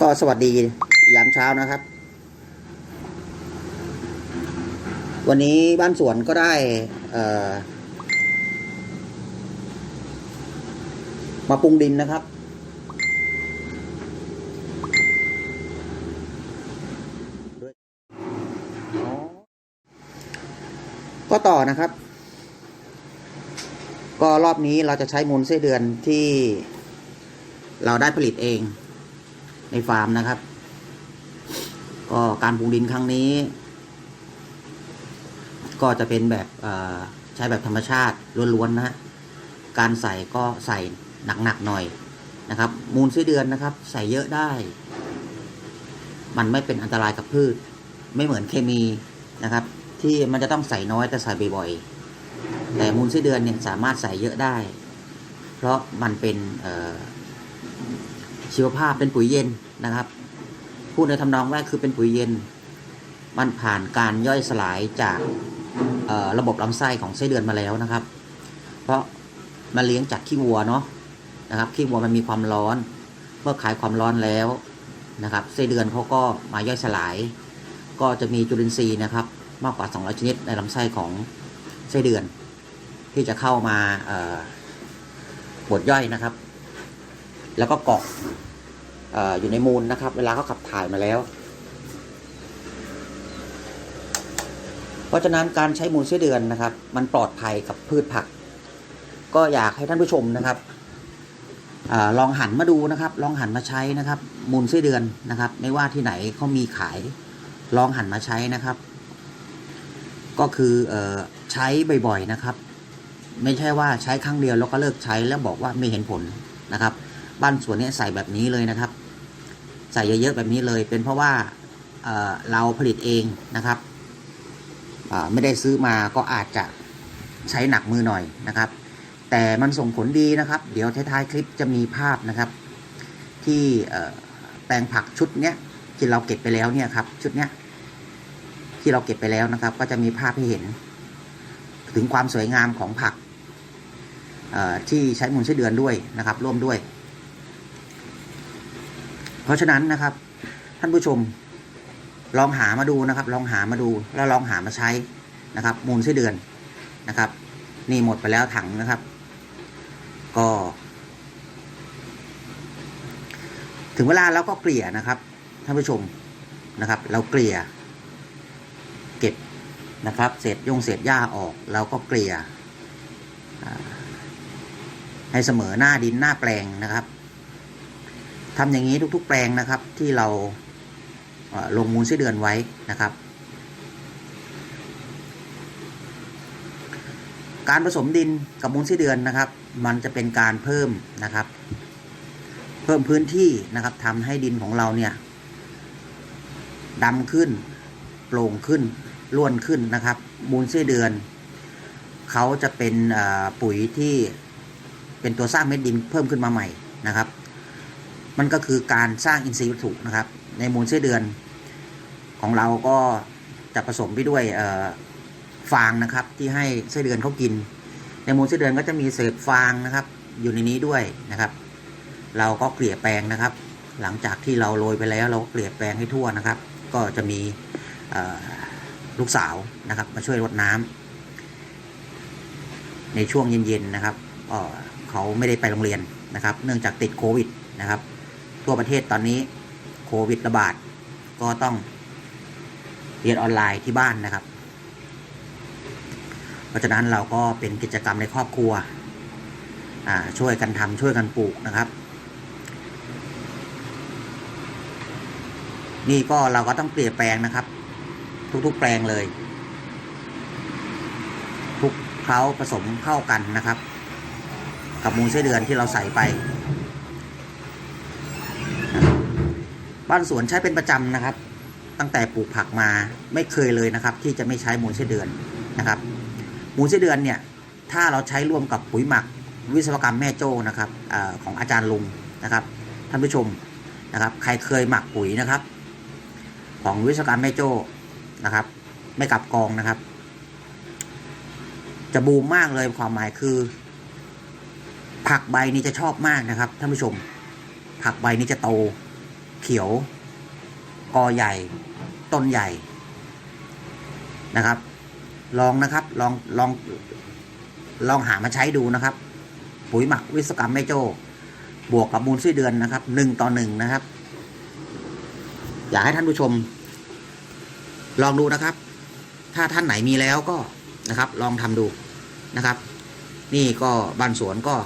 ก็สวัสดียามเช้านะครับ วันนี้บ้านสวนก็ได้มาปรุงดินนะครับ ก็ต่อนะครับ ก็รอบนี้เราจะใช้มูลไส้เดือนที่เราได้ผลิตเอง ในฟาร์มนะครับ ก็การปรุงดินครั้งนี้ ก็จะเป็นแบบใช้แบบธรรมชาติล้วนๆนะฮะการใส่ก็ใส่หนักๆหน่อยนะครับ มูลไส้เดือนนะครับ ใส่เยอะได้ มันไม่เป็นอันตรายกับพืช ไม่เหมือนเคมีนะครับ ที่มันจะต้องใส่น้อยแต่ใส่บ่อยๆแต่มูลไส้เดือนเนี่ยสามารถใส่เยอะได้ เพราะมันเป็นอ ชีวภาพเป็นปุ๋ยเย็นนะครับ พูดในทำนองแรกคือเป็นปุ๋ยเย็น มันผ่านการย่อยสลายจากระบบลำไส้ของไส้เดือนมาแล้วนะครับ เพราะมาเลี้ยงจากขี้วัวเนาะนะครับขี้วัวมันมีความร้อน เมื่อขายความร้อนแล้วนะครับไส้เดือนเขาก็มาย่อยสลาย ก็จะมีจุลินทรีย์นะครับ มากกว่า 200 ชนิดในลำไส้ของไส้เดือน ที่จะเข้ามาบดย่อยนะครับ แล้วก็เกาะออยู่ในมูลนะครับ เวลาเขาขับถ่ายมาแล้ว เพราะฉะนั้นการใช้มูลไส้อเดือนนะครับ มันปลอดภัยกับพืชผัก ก็อยากให้ท่านผู้ชมนะครับอลองหันมาดูนะครับ ลองหันมาใช้นะครับ มูลไส้เดือนนะครับ ไม่ว่าที่ไหนเขามีขาย ลองหันมาใช้นะครับ ก็คือเออใช้บ่อยๆนะครับ ไม่ใช่ว่าใช้ครั้งเดียวแล้วก็เลิกใช้แล้วบอกว่าไม่เห็นผลนะครับ บ้านสวนเนี้ใส่แบบนี้เลยนะครับ ใส่เยอะๆแบบนี้เลย เป็นเพราะว่าเเราผลิตเองนะครับไม่ได้ซื้อมาก็อาจจะใช้หนักมือหน่อยนะครับ แต่มันส่งผลดีนะครับ เดี๋ยวท้ายๆคลิปจะมีภาพนะครับ ที่แปลงผักชุดเนี้ยที่เราเก็บไปแล้วเนี่ยครับ ชุดเนี้ยที่เราเก็บไปแล้วนะครับ ก็จะมีภาพให้เห็น ถึงความสวยงามของผักที่ใช้มูลไส้เดือนด้วยนะครับ ร่วมด้วย เพราะฉะนั้นนะครับ ท่านผู้ชมลองหามาดูนะครับ ลองหามาดูแล้วลองหามาใช้นะครับ มูลไส้เดือนนะครับ นี่หมดไปแล้วถังนะครับ ก็ ถึงเวลาเราก็เกลี่ยนะครับ ท่านผู้ชมนะครับ เราเกลี่ย เก็บนะครับเศษยงเศษหญ้าออกเราก็เกลี่ยให้เสมอหน้าดินหน้าแปลงนะครับ ทำอย่างนี้ทุก ๆ แปลงนะครับ ที่เราลงมูลไส้เดือนไว้นะครับ การผสมดินกับมูลไส้เดือนนะครับ มันจะเป็นการเพิ่มนะครับ เพิ่มพื้นที่นะครับทำให้ดินของเราเนี่ยดำขึ้นโปร่งขึ้นล้วนขึ้นนะครับ มูลไส้เดือนเขาจะเป็นปุ๋ยที่เป็นตัวสร้างเม็ดดินเพิ่มขึ้นมาใหม่นะครับ มันก็คือการสร้างอินทรีย์วัตถุนะครับ ในมูลไส้เดือนของเราก็จะผสมไปด้วยฟางนะครับ ที่ให้ไส้เดือนเขากิน ในมูลไส้เดือนก็จะมีเศษฟางนะครับ อยู่ในนี้ด้วยนะครับ เราก็เกลี่ยแปลงนะครับ หลังจากที่เราโรยไปแล้ว เราก็เกลี่ยแปลงให้ทั่วนะครับ ก็จะมีลูกสาวนะครับ มาช่วยรดน้ำในช่วงเย็นๆนะครับเขาไม่ได้ไปโรงเรียนนะครับ เนื่องจากติดโควิดนะครับ ทั่วประเทศตอนนี้โควิดระบาด ก็ต้องเรียนออนไลน์ที่บ้านนะครับ เพราะฉะนั้นเราก็เป็นกิจกรรมในครอบครัวช่วยกันทำช่วยกันปลูกนะครับ นี่ก็เราก็ต้องเปลี่ยนแปลงนะครับ ทุกๆแปลงเลย ทุกเคล้าผสมเข้ากันนะครับ กับมูลไส้เดือนที่เราใส่ไป บ้านสวนใช้เป็นประจำนะครับ ตั้งแต่ปลูกผักมาไม่เคยเลยนะครับ ที่จะไม่ใช้มูลไส้เดือนนะครับ มูลไส้เดือนเนี่ยถ้าเราใช้ร่วมกับปุ๋ยหมักวิศวกรรมแม่โจ้นะครับอของอาจารย์ลุงนะครับ ท่านผู้ชมนะครับ ใครเคยหมักปุ๋ยนะครับ ของวิศวกรรมแม่โจ้นะครับ ไม่กลับกองนะครับ จะบูมมากเลยความหมายคือ ผักใบนี้จะชอบมากนะครับท่านผู้ชม ผักใบนี้จะโต เขียว กอใหญ่ ต้นใหญ่นะครับ ลองนะครับ ลองลองลองหามาใช้ดูนะครับ ปุ๋ยหมักวิศกรรมแม่โจ้บวกกับมูลไส้เดือนนะครับหนึ่งต่อหนึ่งนะครับ อยากให้ท่านผู้ชม ลองดูนะครับ ถ้าท่านไหนมีแล้วก็นะครับ ลองทำดูนะครับ นี่ก็บ้านสวนก็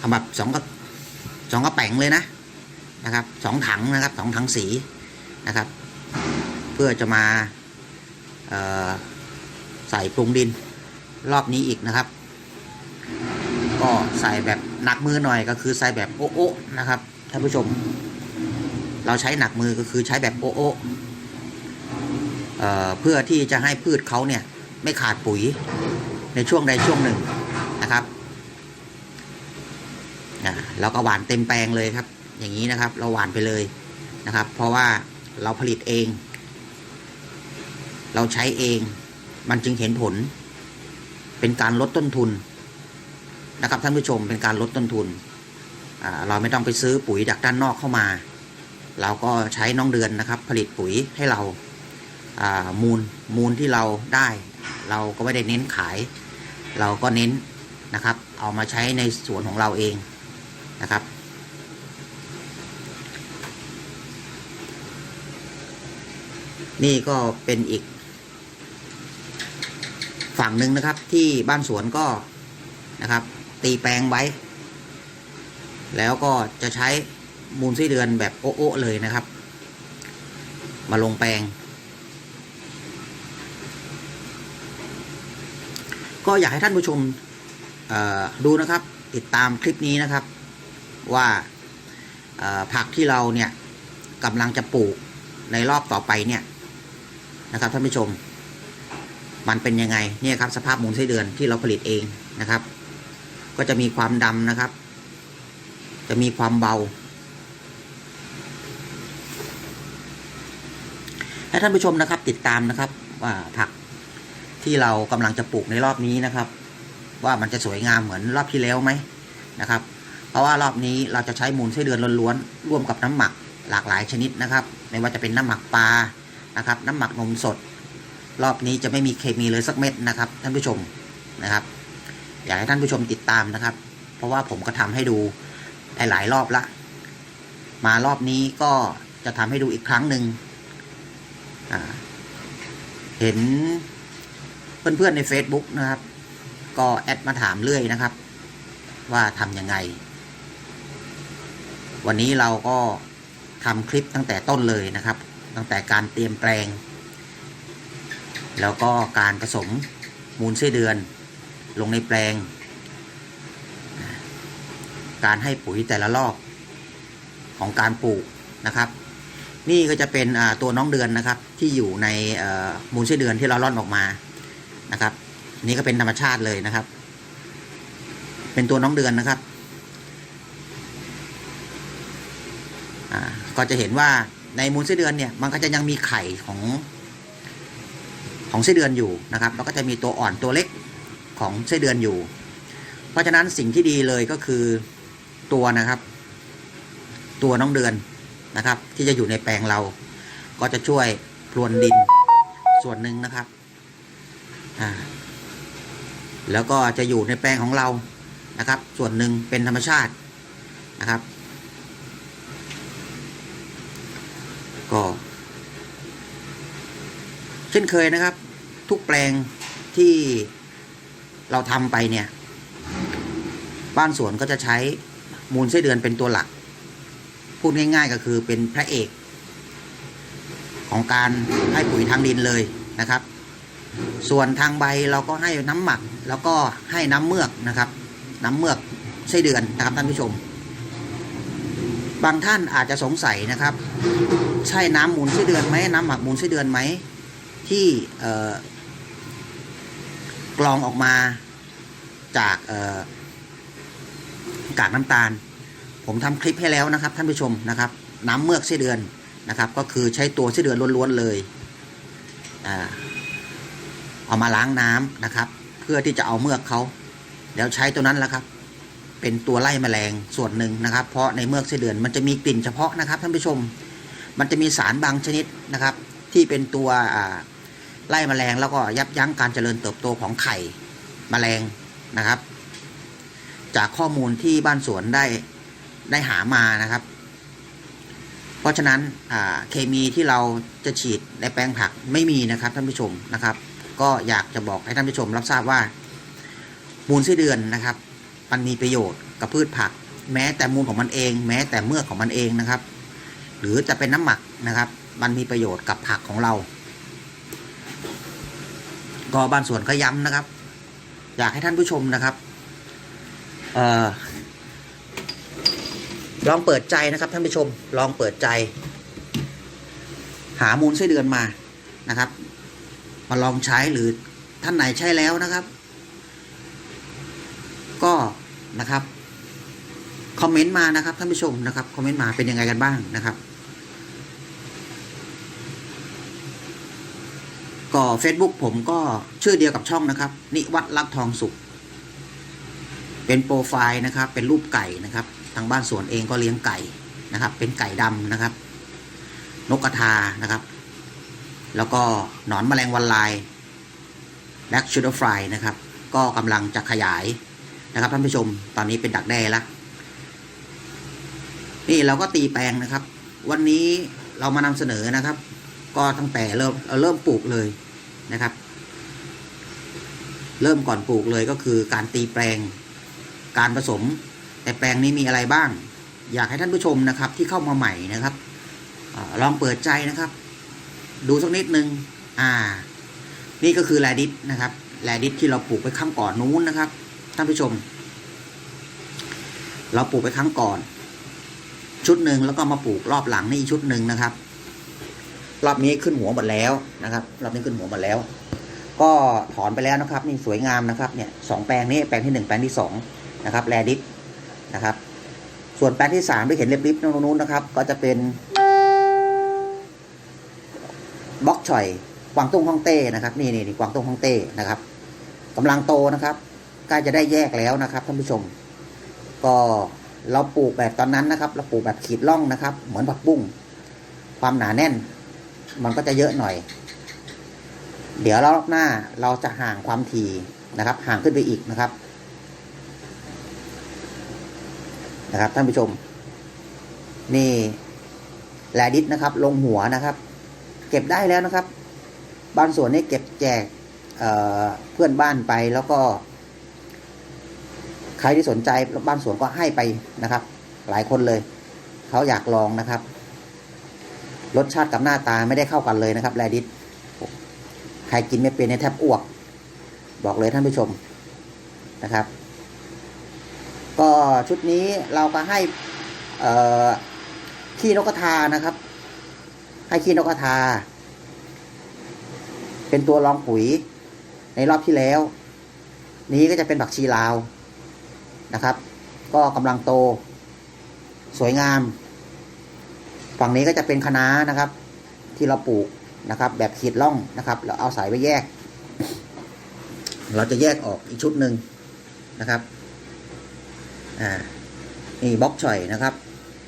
ทำแบบสองกระ สองกระแป๋งเลยนะนะครับสองถังนะครับสองถังสีนะครับ เพื่อจะมาใส่ปรุงดินรอบนี้อีกนะครับ ก็ใส่แบบหนักมือหน่อยก็คือใส่แบบโอ๊ะโอ๊ะนะครับท่านผู้ชม เราใช้หนักมือก็คือใช้แบบโอ๊ะโอ๊ะเเพื่อที่จะให้พืชเขาเนี่ยไม่ขาดปุ๋ยในช่วงใดช่วงหนึ่งนะครับ เราก็หวานเต็มแปลงเลยครับ อย่างนี้นะครับ เราหวานไปเลยนะครับ เพราะว่าเราผลิตเอง เราใช้เอง มันจึงเห็นผล เป็นการลดต้นทุนนะครับท่านผู้ชมเป็นการลดต้นทุน เราไม่ต้องไปซื้อปุ๋ยจากด้านนอกเข้ามา เราก็ใช้น้องเดือนนะครับ ผลิตปุ๋ยให้เราามูลมูลที่เราได้ เราก็ไม่ได้เน้นขาย เราก็เน้นนะครับ เอามาใช้ในสวนของเราเอง นะครับ นี่ก็เป็นอีก ฝั่งหนึ่งนะครับที่บ้านสวนก็นะครับ ตีแปลงไว้ แล้วก็จะใช้มูลไส้เดือนแบบโอ๊ะเลยนะครับ มาลงแปลง ก็อยากให้ท่านผู้ชมดูนะครับ ติดตามคลิปนี้นะครับ ว่าผักที่เราเนี่ยกำลังจะปลูกในรอบต่อไปเนี่ยนะครับท่านผู้ชม มันเป็นยังไงเนี่ยครับสภาพมูลไส้เดือนที่เราผลิตเองนะครับ ก็จะมีความดำนะครับ จะมีความเบาให้ท่านผู้ชมนะครับ ติดตามนะครับว่าผักที่เรากำลังจะปลูกในรอบนี้นะครับ ว่ามันจะสวยงามเหมือนรอบที่แล้วไหมนะครับ เพราะว่ารอบนี้เราจะใช้มูลไส้เดือนล้วนๆร่วมกับน้ำหมักหลากหลายชนิดนะครับ ไม่ว่าจะเป็นน้ำหมักปลานะครับน้ำหมักนมสด รอบนี้จะไม่มีเคมีเลยสักเม็ดนะครับ ท่านผู้ชมนะครับ อยากให้ท่านผู้ชมติดตามนะครับ เพราะว่าผมก็ทำให้ดูหลายๆรอบละ มารอบนี้ก็จะทำให้ดูอีกครั้งหนึ่งเห็นเพื่อนๆใน Facebook นะครับ ก็แอดมาถามเรื่อยนะครับ ว่าทำยังไง วันนี้เราก็ทำคลิปตั้งแต่ต้นเลยนะครับ ตั้งแต่การเตรียมแปลง แล้วก็การผสมมูลไส้เดือน ลงในแปลง การให้ปุ๋ยแต่ละรอบของการปลูกนะครับ นี่ก็จะเป็นตัวน้องเดือนนะครับที่อยู่ในมูลไส้เดือนที่เราล่อนออกมานะครับ นี่ก็เป็นธรรมชาติเลยนะครับ เป็นตัวน้องเดือนนะครับอ่า ก็จะเห็นว่าในมูลไส้เดือนเนี่ยมันก็จะยังมีไข่ของของไส้เดือนอยู่นะครับแล้วก็จะมีตัวอ่อนตัวเล็กของไส้เดือนอยู่ เพราะฉะนั้นสิ่งที่ดีเลยก็คือตัวนะครับ ตัวน้องเดือนนะครับ ที่จะอยู่ในแปลงเรา ก็จะช่วยพรวนดินส่วนหนึ่งนะครับอ่าแล้วก็จะอยู่ในแปลงของเรานะครับ ส่วนหนึ่งเป็นธรรมชาตินะครับ ก็ เช่นเคยนะครับ ทุกแปลงที่เราทำไปเนี่ย บ้านสวนก็จะใช้มูลไส้เดือนเป็นตัวหลัก พูดง่ายๆก็คือเป็นพระเอก ของการให้ปุ๋ยทางดินเลยนะครับ ส่วนทางใบเราก็ให้น้ำหมัก แล้วก็ให้น้ำเมือกนะครับ น้ำเมือกไส้เดือนนะครับท่านผู้ชม บางท่านอาจจะสงสัยนะครับ ใช่น้ำมูลไส้เดือนไหมน้ำหมักมูลไส้เดือนไหมที่กรองออกมาจากกากน้ำตาล ผมทำคลิปให้แล้วนะครับ ท่านผู้ชมนะครับ น้ำเมือกไส้เดือนนะครับ ก็คือใช้ตัวไส้เดือนล้วนๆเลยเอามาล้างน้ำนะครับ เพื่อที่จะเอาเมือกเขาแล้วใช้ตัวนั้นแหละครับ เป็นตัวไล่แมลงส่วนหนึ่งนะครับ เพราะในเมือกไส้เดือนมันจะมีกลิ่นเฉพาะนะครับท่านผู้ชม มันจะมีสารบางชนิดนะครับ ที่เป็นตัวไล่แมลงแล้วก็ยับยั้งการเจริญเติบโตของไข่แมลงนะครับ จากข้อมูลที่บ้านสวนได้ได้หามานะครับ เพราะฉะนั้นเคมีที่เราจะฉีดในแปลงผักไม่มีนะครับท่านผู้ชมนะครับ ก็อยากจะบอกให้ท่านผู้ชมรับทราบว่ามูลไส้เดือนนะครับ มันมีประโยชน์กับพืชผัก แม้แต่มูลของมันเอง แม้แต่เมือกของมันเองนะครับ หรือจะเป็นน้ำหมักนะครับ มันมีประโยชน์กับผักของเรา ก็บานสวนก็ย้ำนะครับ อยากให้ท่านผู้ชมนะครับออลองเปิดใจนะครับท่านผู้ชม ลองเปิดใจ หามูลไส้เดือนมานะครับ มาลองใช้หรือท่านไหนใช้แล้วนะครับ ก็ นะครับคอมเมนต์มานะครับท่านผู้ชมนะครับคอมเมนต์มาเป็นยังไงกันบ้างนะครับ ก็ Facebook ผมก็ชื่อเดียวกับช่องนะครับ นิวัฒน์รักทองสุข เป็นโปรไฟล์นะครับ เป็นรูปไก่นะครับ ทางบ้านสวนเองก็เลี้ยงไก่นะครับ เป็นไก่ดำนะครับ นกกระทานะครับ แล้วก็หนอนแมลงวันลายแบล็กชูดฟรายนะครับ ก็กำลังจะขยาย นะครับท่านผู้ชมตอนนี้เป็นดักแด้แล้วนี่เราก็ตีแปลงนะครับ วันนี้เรามานำเสนอนะครับ ก็ตั้งแต่เริ่มเริ่มปลูกเลยนะครับ เริ่มก่อนปลูกเลยก็คือการตีแปลง การผสม แต่แปลงนี้มีอะไรบ้าง อยากให้ท่านผู้ชมนะครับ ที่เข้ามาใหม่นะครับอลองเปิดใจนะครับ ดูสักนิดนึงอ่า นี่ก็คือแรดิสนะครับแรดิสที่เราปลูกไปข้างก่อนนู้นนะครับ ท่านผู้ชม เราปลูกไปครั้งก่อน ชุดหนึ่งแล้วก็มาปลูกรอบหลังนี่ชุดหนึ่งนะครับ รอบนี้ขึ้นหัวหมดแล้วนะครับ รอบนี้ขึ้นหัวหมดแล้ว ก็ถอนไปแล้วนะครับ นี่สวยงามนะครับเนี่ยสองแปลงนี้แปลงที่หนึ่งแปลงที่สองนะครับแรดิสนะครับ ส่วนแปลงที่สามที่เห็นเล็บๆตรงนู้นนะครับ ก็จะเป็นบล็อกชอยกวางตุ้งฮ่องเต้นะครับ นี่นี่นี่กวางตุ้งฮ่องเต้นะครับกำลังโตนะครับ ใกล้จะได้แยกแล้วนะครับท่านผู้ชม ก็เราปลูกแบบตอนนั้นนะครับ เราปลูกแบบขีดล่องนะครับ เหมือนผักบุ้งความหนาแน่น มันก็จะเยอะหน่อย เดี๋ยวรอบหน้าเราจะห่างความถี่นะครับ ห่างขึ้นไปอีกนะครับ นะครับท่านผู้ชม นี่แลดิสนะครับ ลงหัวนะครับ เก็บได้แล้วนะครับ บานสวนนี่เก็บแจกเเพื่อนบ้านไปแล้วก็ รที่สนใจบ้านสวนก็ให้ไปนะครับ หลายคนเลยเขาอยากลองนะครับ รสชาติกับหน้าตาไม่ได้เข้ากันเลยนะครับแรดิสใครกินไม่เป็นในแทบอ้วก บอกเลยท่านผู้ชมนะครับ ก็ชุดนี้เราก็ให้ขี้นกกระทานะครับ ให้ขี้นกกระทา เป็นตัวรองปุ๋ยในรอบที่แล้ว นี้ก็จะเป็นบักชีลาว นะครับ ก็กำลังโต สวยงาม ฝั่งนี้ก็จะเป็นคะน้านะครับ ที่เราปลูกนะครับ แบบขีดล่องนะครับเราเอาสายไว้แยก เราจะแยกออกอีกชุดหนึ่งนะครับอ่านี่บล็อกชอยนะครับ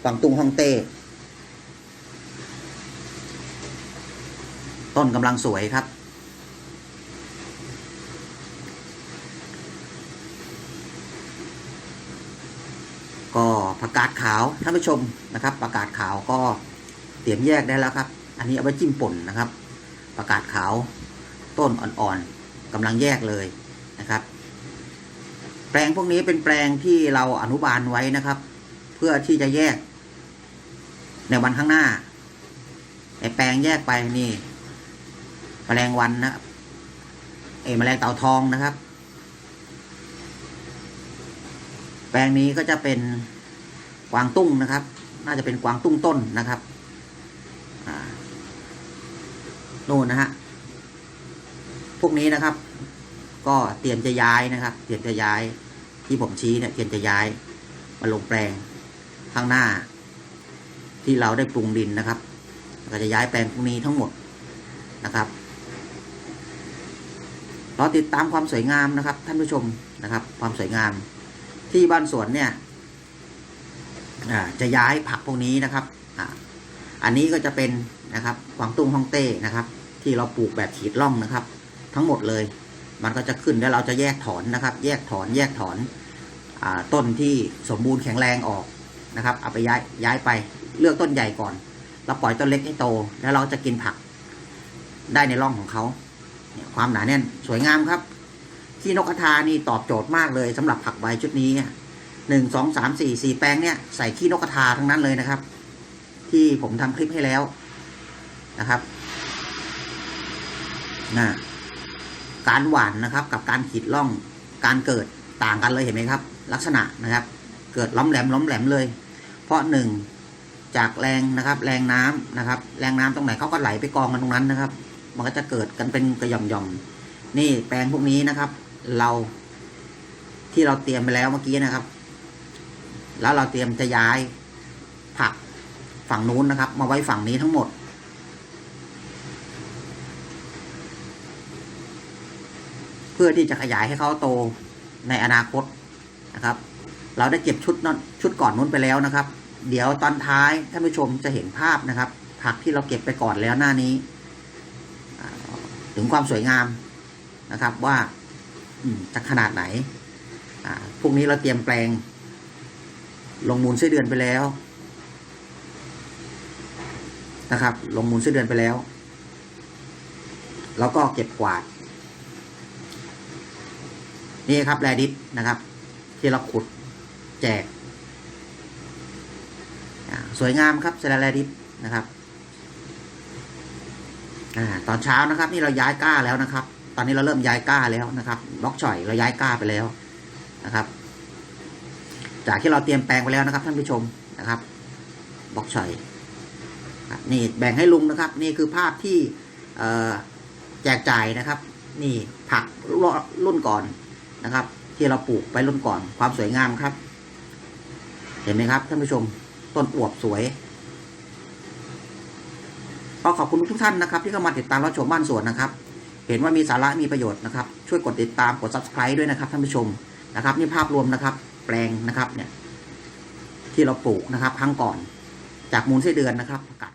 ฝั่งตุงฮ่องเต้ต้นกำลังสวยครับ ก็ประ กาศขาวท่านผู้ชมนะครับ ประกาศขาวก็เตรียมแยกได้แล้วครับ อันนี้เอาไว้จิ้มป่นนะครับ ประกาศขาวต้นอ่อนๆกำลังแยกเลยนะครับ แปลงพวกนี้เป็นแปลงที่เราอนุบาลไว้นะครับ เพื่อที่จะแยก ในวันข้างหน้าในแปลงแยกไปนี่แมลงวันนะครับเอแมลงเต่าทองนะครับ แปลงนี้ก็จะเป็น กวางตุ้งนะครับ น่าจะเป็นกวางตุ้งต้นนะครับโน่นนะฮะพวกนี้นะครับ ก็เตรียมจะย้ายนะครับ เตรียมจะย้ายที่ผมชี้เนี่ยเตรียมจะย้ายมาลงแปลงข้างหน้า ที่เราได้ปรุงดินนะครับก็จะย้ายแปลงพวกนี้ทั้งหมดนะครับรอติดตามความสวยงามนะครับ ท่านผู้ชมนะครับ ความสวยงามที่บ้านสวนเนี่ย จะย้ายผักพวกนี้นะครับอันนี้ก็จะเป็นนะครับกวางตุ้งฮ่องเต้นะครับ ที่เราปลูกแบบฉีดร่องนะครับ ทั้งหมดเลย มันก็จะขึ้นแล้วเราจะแยกถอนนะครับ แยกถอนแยกถอนอต้นที่สมบูรณ์แข็งแรงออกนะครับ เอาไปย้ายย้ายไปเลือกต้นใหญ่ก่อน เราปล่อยต้นเล็กให้โต แล้วเราจะกินผักได้ในร่องของเขาเนี่ยความหนาแน่นสวยงามครับ ที่นกกระทานี่ตอบโจทย์มากเลยสำหรับผักใบชุดนี้ หนึ่งสองสามสี่สี่แปลงเนี่ยใส่ขี้นกกระทาทั้งนั้นเลยนะครับ ที่ผมทำคลิปให้แล้วนะครับนะการหว่านนะครับ กับการขีดร่องการเกิดต่างกันเลยเห็นไหมครับ ลักษณะนะครับ เกิดล้อมแหลมล้อมแหลมเลย เพราะหนึ่งจากแรงนะครับ แรงน้ำนะครับ แรงน้ำตรงไหนเขาก็ไหลไปกองกันตรงนั้นนะครับ มันก็จะเกิดกันเป็นกระหย่อมหย่อมๆนี่แปลงพวกนี้นะครับ เราที่เราเตรียมไปแล้วเมื่อกี้นะครับ แล้วเราเตรียมจะย้ายผักฝั่งนู้นนะครับ มาไว้ฝั่งนี้ทั้งหมด เพื่อที่จะขยายให้เขาโตในอนาคตนะครับ เราได้เก็บชุดนั้นชุดก่อนนู้นไปแล้วนะครับ เดี๋ยวตอนท้ายท่านผู้ชมจะเห็นภาพนะครับ ผักที่เราเก็บไปก่อนแล้วหน้านี้ ถึงความสวยงามนะครับว่าจะขนาดไหนพวกนี้เราเตรียมแปลง ลงมูลไส้เดือนไปแล้วนะครับ ลงมูลไส้เดือนไปแล้ว แล้วก็เก็บกวาด นี่ครับแรดิสนะครับ ที่เราขุดแจก สวยงามครับเซราแรดิสนะครับอตอนเช้านะครับ นี่เราย้ายก้าแล้วนะครับ ตอนนี้เราเริ่มย้ายก้าแล้วนะครับบล็อกช่อยเราย้ายก้าไปแล้วนะครับ จากที่เราเตรียมแปลงไปแล้วนะครับ ท่านผู้ชมนะครับบล็อกช่อยนี่แบ่งให้ลุงนะครับ นี่คือภาพที่แจกจ่ายนะครับ นี่ผักรุ่นก่อนนะครับ ที่เราปลูกไปรุ่นก่อน ความสวยงามครับ เห็นไหมครับท่านผู้ชมต้นอวบสวยก็ขอบคุณทุกท่านนะครับ ที่เข้ามาติดตามรับชมบ้านสวนนะครับ เห็นว่ามีสาระมีประโยชน์นะครับ ช่วยกดติดตามกด subscribe ด้วยนะครับท่านผู้ชมนะครับ นี่ภาพรวมนะครับ แปลงนะครับเนี่ยที่เราปลูกนะครับ ครั้งก่อนจากมูลไส้เดือนนะครับอากาศ